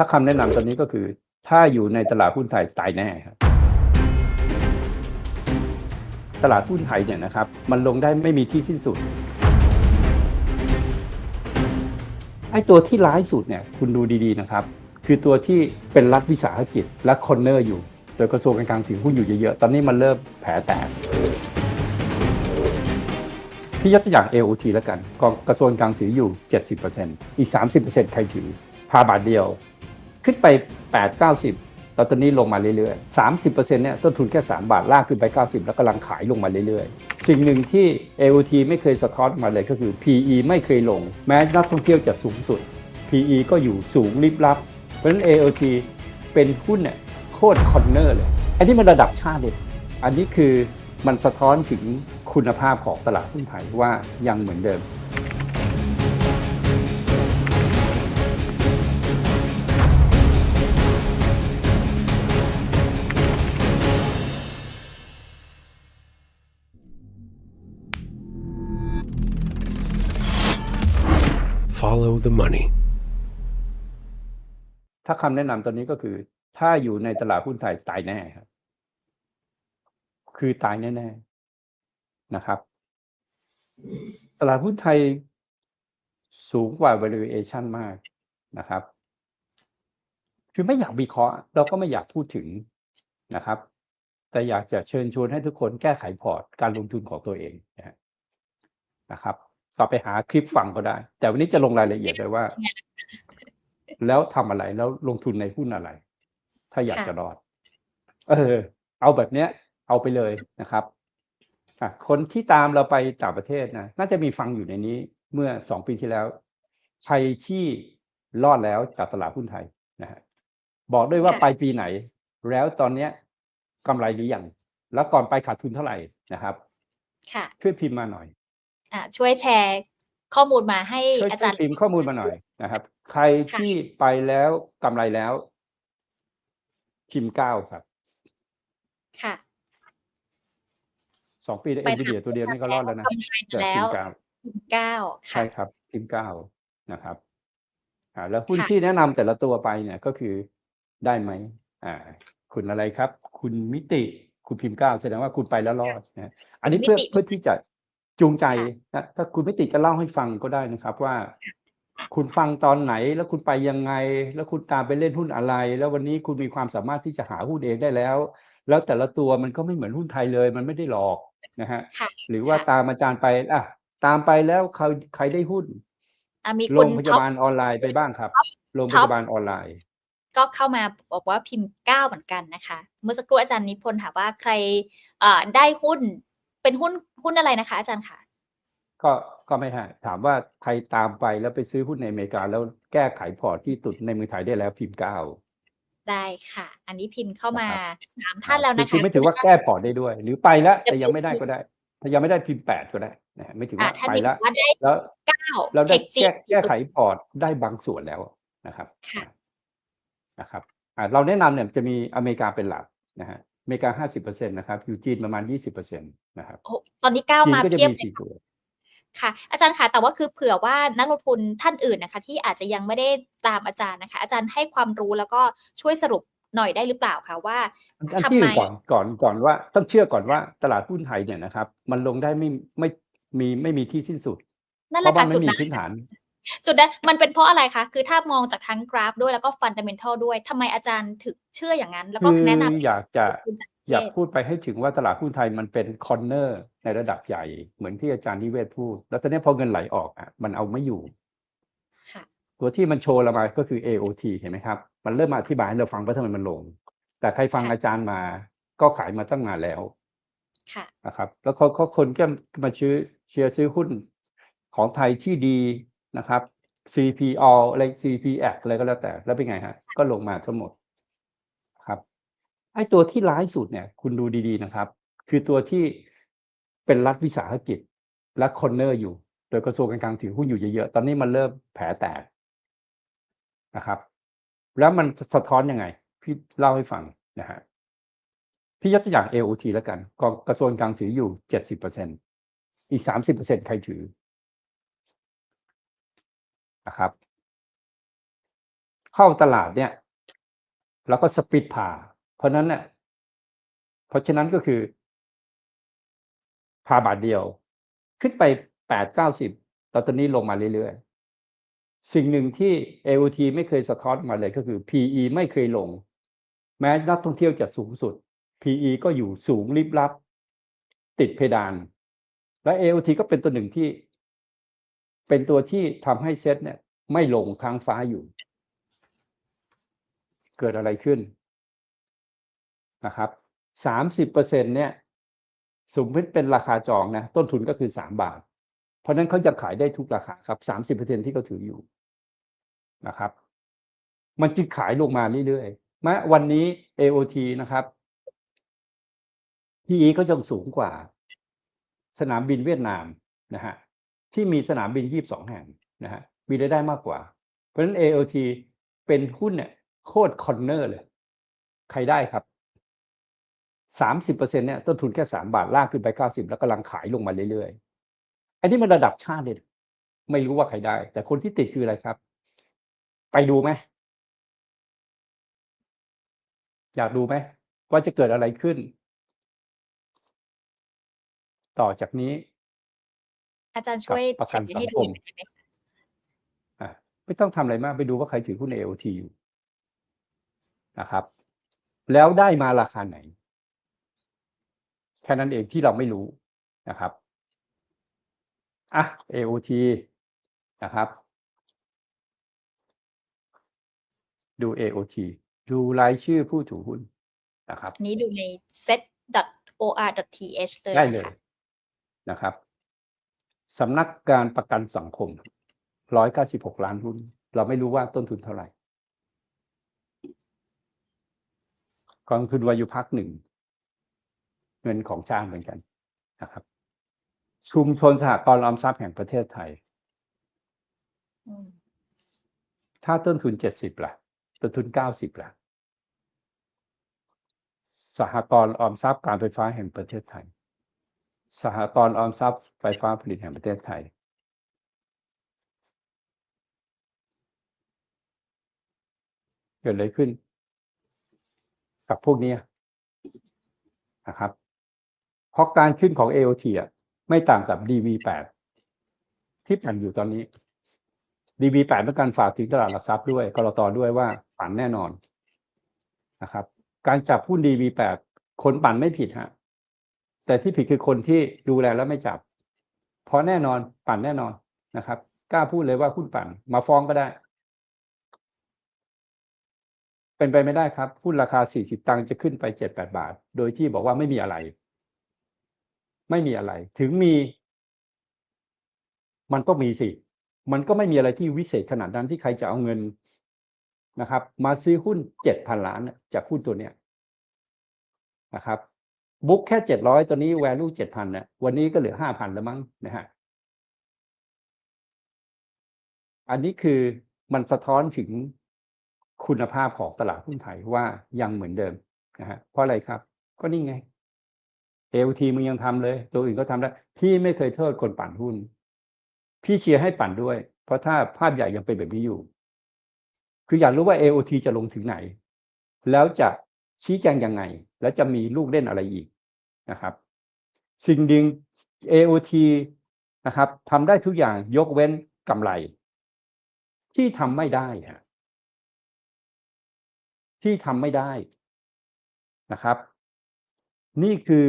ถ้าคำแนะนำตอนนี้ก็คือ ถ้าอยู่ในตลาดหุ้นไทยตายแน่ครับ ตลาดหุ้นไทยเนี่ยนะครับ มันลงได้ไม่มีที่สิ้นสุดไอ้ตัวที่ร้ายสุดเนี่ยคุณดูดีๆนะครับ คือตัวที่เป็นรัฐวิสาหกิจและคอนเนอร์อยู่ โดยกระทรวงการคลังถือหุ้นอยู่เยอะๆ ตอนนี้มันเริ่มแผลแตกพี่ยกตัวอย่าง AOT แล้วกันกองกระทรวงการคลังถืออยู่ 70%อีก 30%ใครถือพาบาทเดียว ขึ้นไป 8 90แล้วตอนนี้ลงมาเรื่อยๆ 30%เนี่ยต้นทุนแค่ 3 บาทลากขึ้นไป 90 แล้วกำลังขายลงมาเรื่อยๆ สิ่งหนึ่งที่ AOT ไม่เคยสะท้อนมาเลยก็คือ PE ไม่เคยลง แม้นักท่องเที่ยวจะสูงสุด PE ก็อยู่สูงลิบลับ เพราะฉะนั้น AOT เป็นหุ้นเนี่ยโคตรคอนเนอร์เลยอันนี้มันระดับชาติเลยอันนี้คือมันสะท้อนถึงคุณภาพของตลาดหุ้นไทยว่ายังเหมือนเดิม the money. ถ้าคำแนะนำตอนนี้ก็คือ ถ้าอยู่ในตลาดหุ้นไทยตายแน่ครับ คือตายแน่ๆนะครับ ตลาดหุ้นไทยสูงกว่า valuation มากนะครับ คือไม่อยากวิเคราะห์เราก็ไม่อยากพูดถึงนะครับ แต่อยากจะเชิญชวนให้ทุกคนแก้ไขพอร์ตการลงทุนของตัวเองนะฮะนะครับก็ไปหาคลิปฟังก็ได้ แต่วันนี้จะลงรายละเอียดเลยว่า แล้วทำอะไรแล้วลงทุนในหุ้นอะไร ถ้าอยากค่ะจะรอด เออ เอาแบบเนี้ย เอาไปเลยนะครับอะคนที่ตามเราไปต่างประเทศนะน่าจะมีฟังอยู่ในนี้ เมื่อสองปีที่แล้วใครที่รอดแล้วจากตลาดหุ้นไทยนะฮะบอกด้วยว่าค่ะไปปีไหน แล้วตอนเนี้ยกำไรหรือยังแล้วก่อนไปขาดทุนเท่าไหร่นะครับค่ะช่วยพิมพ์มาหน่อยอ่า ช่วยแชร์ข้อมูลมาให้ช่วยอาช่จาวยรย์พิมพ์ข้อมูลมาหน่อยนะครับ ใครค่ะที่ไปแล้วกำไรแล้ว พิมพ์เก้าครับ ค่ะสองปีได้ไปเอ็นวีเดียตัวเดียวนี่ก็รอดแล้วนะกำไรมาแต่แล้พิวมพ์เก้าเก้าใช่ค่ะครับ พิมพ์เก้านะครับอ่าแล้วหุ้นค่ะที่แนะนำแต่ละตัวไปเนี่ยก็คือได้ไหมอ่า คุณอะไรครับ คุณมิติคุณพิมพ์เก้าแสดงว่าคุณไปแล้วรอดนะอันนี้เพื่อมิติเพื่อที่จะ จูงใจค่ะนะถ้าคุณมิติจะเล่าให้ฟังก็ได้นะครับ ว่า คุณฟังตอนไหน แล้วคุณไปยังไง แล้วคุณตามไปเล่นหุ้นอะไร แล้ววันนี้คุณมีความสามารถที่จะหาหุ้นเองได้แล้ว แล้วแต่ละตัวมันก็ไม่เหมือนหุ้นไทยเลย มันไม่ได้หลอกนะฮะค่ะหรือว่าค่ะตามอาจารย์ไปอะตามไปแล้วใครใครได้หุ้นอะมีโรคุณงพท็ยาอปบาลออนไลน์ไปบ้างครับท็อปโรงพท็อปยาบาลออนไลน์ ก็เข้ามาบอกว่าพิมพ์เก้าเหมือนกันนะคะ เมื่อสักครู่อาจารย์นิพนธ์ถามว่าใครเอ่อได้หุ้น เป็นหุ้นหุ้นอะไรนะคะ อาจารย์ค่ะก็ก็ไม่ให้ถามว่าใครตามไปแล้วไปซื้อหุ้นในอเมริกา แล้วแก้ไขพอร์ตที่ตุดในเมืองไทยได้แล้วพิมพ์เก้าได้ค่ะ อันนี้พิมพ์เข้ามานะครับสามท่านแล้วคือนะคือคะไม่ถือว่าแก้พอร์ตได้ด้วย หรือไปแล้วแต่ยังไม่ได้จะไปก็ได้ ถ้ายังไม่ได้พิมพ์แปดก็ได้นะฮะไม่ถืออะว่าท่านไปนี้บแล้อวกว่าได้แล้วเก้าเราได้เทคจีแก้แก้ไขพอร์ตได้บางส่วนแล้วนะครับค่ะนะครับอ่าเราแนะนำเนี่ยจะมีอเมริกาเป็นหลักนะฮะอ เมริกาห้าสิบเปอร์เซ็นต์นะครับอยู่จีนประมาณยี่สิบเปอร์เซ็นต์นะครับโอ้โหตอนนี้เก้าจีนมาก็จะเพียบมีเลยสี่ตัวค่ะ อาจารย์คะแต่ว่าคือเผื่อว่านักลงทุนท่านอื่นนะคะ ที่อาจจะยังไม่ได้ตามอาจารย์นะคะ อาจารย์ให้ความรู้แล้วก็ช่วยสรุปหน่อยได้หรือเปล่าคะว่าอันทำที่ไมก่อนก่อนก่อนว่าต้องเชื่อก่อนว่าตลาดหุ้นไทยเนี่ยนะครับ มันลงได้ไม่ไม่มีไม่มีที่สิ้นสุดนั่นเพแหละราะว่าค่ะไม่จุดมีนั้นพื้นฐาน จุดนั้นมันเป็นเพราะอะไรคะ คือถ้ามองจากทั้งกราฟด้วยแล้วก็ฟันเดเมนทัลด้วยทำไมอาจารย์ถึงเชื่ออย่างนั้น แล้วก็คือแนะนำอยากจะคุณจากประอยากเทศพูดไปให้ถึงว่าตลาดหุ้นไทยมันเป็นคอนเนอร์ในระดับใหญ่ เหมือนที่อาจารย์นิเวศพูด แล้วตอนนี้พอเงินไหลออกอะมันเอาไม่อยู่ค่ะตัวที่มันโชว์เรามาก็คือ AOT เห็นไหมครับ มันเริ่มมาอธิบายให้เราฟังว่าทำไมมันลง แต่ใครฟังค่ะอาจารย์มาก็ขายมาตั้งนานแล้วค่ะนะครับ แล้วเขาเขาคนก็มาซื้อเชียร์ซื้อหุ้นของไทยที่ดี นะครับ CPO อะไร CPX อะไรก็แล้วแต่ แล้วเป็นไงฮะ ก็ลงมาทั้งหมดครับไอ้ตัวที่ร้ายสุดเนี่ย คุณดูดีๆนะครับ คือตัวที่เป็นรัฐวิสาหกิจและคอนเนอร์อยู่ โดยกระทรวงการคลังถือหุ้นอยู่เยอะๆ ตอนนี้มันเริ่มแผลแตกนะครับ แล้วมันสะท้อนยังไง พี่เล่าให้ฟังนะฮะพี่ยกตัวอย่าง AOT แล้วกันกองกระทรวงการคลังถืออยู่เจ็ดสิบเปอร์เซ็นอีกสามสิบเปอร์เซ็นใครถือ นะครับ เข้าตลาดเนี่ย แล้วก็สปิดผ่า เพราะนั้นเนี่ยเพราะฉะนั้นก็คือพาบาทเดียว ขึ้นไปแปดเก้าสิบแล้วตอนนี้ลงมาเรื่อยๆ สิ่งหนึ่งที่ AOT ไม่เคยสะท้อนมาเลยก็คือ PE ไม่เคยลง แม้นักท่องเที่ยวจะสูงสุด PE ก็อยู่สูงลิบลับ ติดเพดาน และ AOT ก็เป็นตัวหนึ่งที่ เป็นตัวที่ทำให้เซ็ตเนี่ย ไม่ลงค้างฟ้าอยู่ เกิดอะไรขึ้นนะครับสามสิบเปอร์เซ็นเนี่ยสมมติเป็นราคาจองนะ ต้นทุนก็คือสามบาท เพราะฉะนั้นเขาจะขายได้ทุกราคาครับสามสิบเปอร์เซ็นที่เขาถืออยู่นะครับ มันจึงขายลงมาเรื่อยๆแม้วันนี้ AOT นะครับ PE ก็ยังสูงกว่า สนามบินเวียดนามนะฮะ ที่มีสนามบินยี่บสองแห่งนะฮะมีรายได้มากกว่า เพราะฉะนั้น AOT เป็นหุ้นเนี่ยโคตรคอนเนอร์เลย ใครได้ครับสามสิบเปอร์เซ็นเนี่ยต้นทุนแค่สามบาทลากขึ้นไปเก้าสิบแล้วกำลังขายลงมาเรื่อยๆ อันนี้มันระดับชาติเลย ไม่รู้ว่าใครได้ แต่คนที่ติดคืออะไรครับ ไปดูไหมอยากดูไหมว่าจะเกิดอะไรขึ้น ต่อจากนี้ อาจารย์ช่วยกับประกันเช็คให้สังดูคมหน่อยได้ไหมคะอะไม่ต้องทำอะไรมากไปดูว่าใครถือหุ้น AOT อยู่นะครับ แล้วได้มาราคาไหน แค่นั้นเองที่เราไม่รู้นะครับอะ AOT นะครับ ดู AOT ดูรายชื่อผู้ถือหุ้นนะครับอันนี้ดูใน set.or.th เลยได้นะเลยคะนะครับ สำนักการประกันสังคมร้อยเก้าสิบหกล้านหุ้น เราไม่รู้ว่าต้นทุนเท่าไหร่ กองทุนวายุพักหนึ่ง เงินของชาติเหมือนกันนะครับ ชุมชนสหกรณ์ออมทรัพย์แห่งประเทศไทย ถ้าต้นทุนเจ็ดสิบล่ะ ต้นทุนเก้าสิบล่ะ สหกรณ์ออมทรัพย์การไฟฟ้าแห่งประเทศไทย สหกรณ์ออมทรัพย์ไฟฟ้าผลิตแห่งประเทศไทย เกิดอะไรขึ้น กับพวกนี้นะครับ เพราะการขึ้นของ AOT อะไม่ต่างกับ DV8 ที่ปั่นอยู่ตอนนี้ DV8 เป็นการฝากถึงตลาดหลักทรัพย์ด้วยกรตด้วยว่าปั่นแน่นอนนะครับ การจับหุ้น DV8 คนปั่นไม่ผิดฮะ แต่ที่ผิดคือคนที่ดูแลแล้วไม่จับ เพราะแน่นอนปั่นแน่นอนนะครับกล้าพูดเลยว่าหุ้นปั่น มาฟ้องก็ได้ เป็นไปไม่ได้ครับหุ้นราคา 40 ตังค์จะขึ้นไป 7-8 บาท โดยที่บอกว่าไม่มีอะไร ไม่มีอะไร ถึงมี มันก็มีสิ มันก็ไม่มีอะไรที่วิเศษขนาดนั้นที่ใครจะเอาเงินนะครับ มาซื้อหุ้น 7,000 ล้านจากหุ้นตัวเนี้ยนะครับ บุ๊กแค่700ตัวนี้ value 7,000นนะวันนี้ก็เหลือ5,000แล้วมั้งนะฮะอันนี้คือมันสะท้อนถึงคุณภาพของตลาดหุ้นไทยว่ายังเหมือนเดิมนะฮะเพราะอะไรครับ ก็นี่ไง LT มึงยังทำเลย ตัวอื่นก็ทำได้พี่ไม่เคยโทษคนปั่นหุ้น พี่เชียร์ให้ปั่นด้วย เพราะถ้าภาพใหญ่ยังเป็นแบบนี้อยู่ คืออยากรู้ว่า AOT จะลงถึงไหน แล้วจะชี้แจงยังไง แล้วจะมีลูกเล่นอะไรอีกนะครับ สิ่งดึง AOT นะครับทำได้ทุกอย่างยกเว้นกำไร ที่ทำไม่ได้ฮะที่ทำไม่ได้นะครับ นี่คือ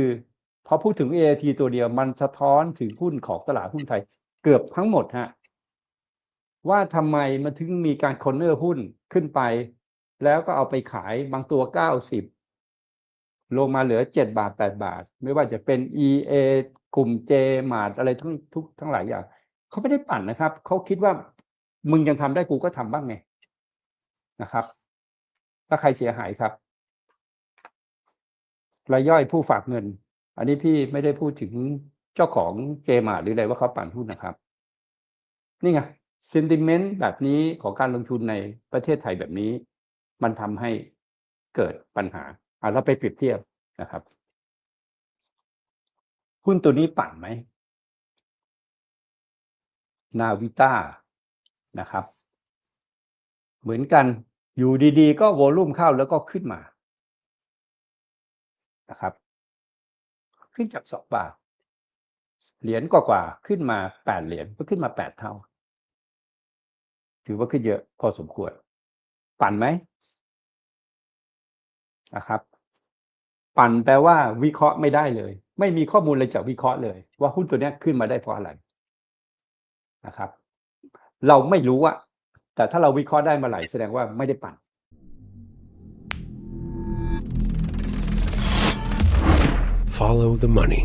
พอพูดถึง AIT ตัวเดียวมันสะท้อนถึงหุ้นของตลาดหุ้นไทย เกือบทั้งหมดฮะว่าทำไมมันถึงมีการคอนเนอร์หุ้นขึ้นไป แล้วก็เอาไปขายบางตัว 90 ลงมาเหลือ 7 บาท 8 บาท ไม่ว่าจะเป็น EA กลุ่ม J มาดอะไรทั้งทุกทั้งหลายอย่างเขาไม่ได้ปั่นนะครับ เขาคิดว่ามึงยังทำได้กูก็ทำบ้างไงนะครับ ถ้าใครเสียหายครับรายย่อยผู้ฝากเงิน อันนี้พี่ไม่ได้พูดถึงเจ้าของเจมาหรืออะไรว่าเขาปั่นหุ้นนะครับ นี่ไงซ e นติเมนต์แบบนี้ของการลงทุนในประเทศไทยแบบนี้ มันทำให้เกิดปัญหา อะเราไปเปรียบเทียบนะครับหุ้นตัวนี้ปั่นไหม นาวิต้านะครับ เหมือนกันอยู่ดีๆ ก็วอลุ่มเข้าแล้วก็ขึ้นมานะครับ ขึ้นจากสองบาท เหรียญกว่าๆขึ้นมาแปดเหรียญก็ขึ้นมาแปดเท่า ถือว่าขึ้นเยอะพอสมควร ปั่นไหมนะครับ ปั่นแปลว่าวิเคราะห์ไม่ได้เลย ไม่มีข้อมูลเลยจากวิเคราะห์เลย ว่าหุ้นตัวนี้ขึ้นมาได้เพราะอะไรนะครับ เราไม่รู้อะแต่ถ้าเราวิเคราะห์ได้มาไหลแสดงว่าไม่ได้ปั่น Follow the money.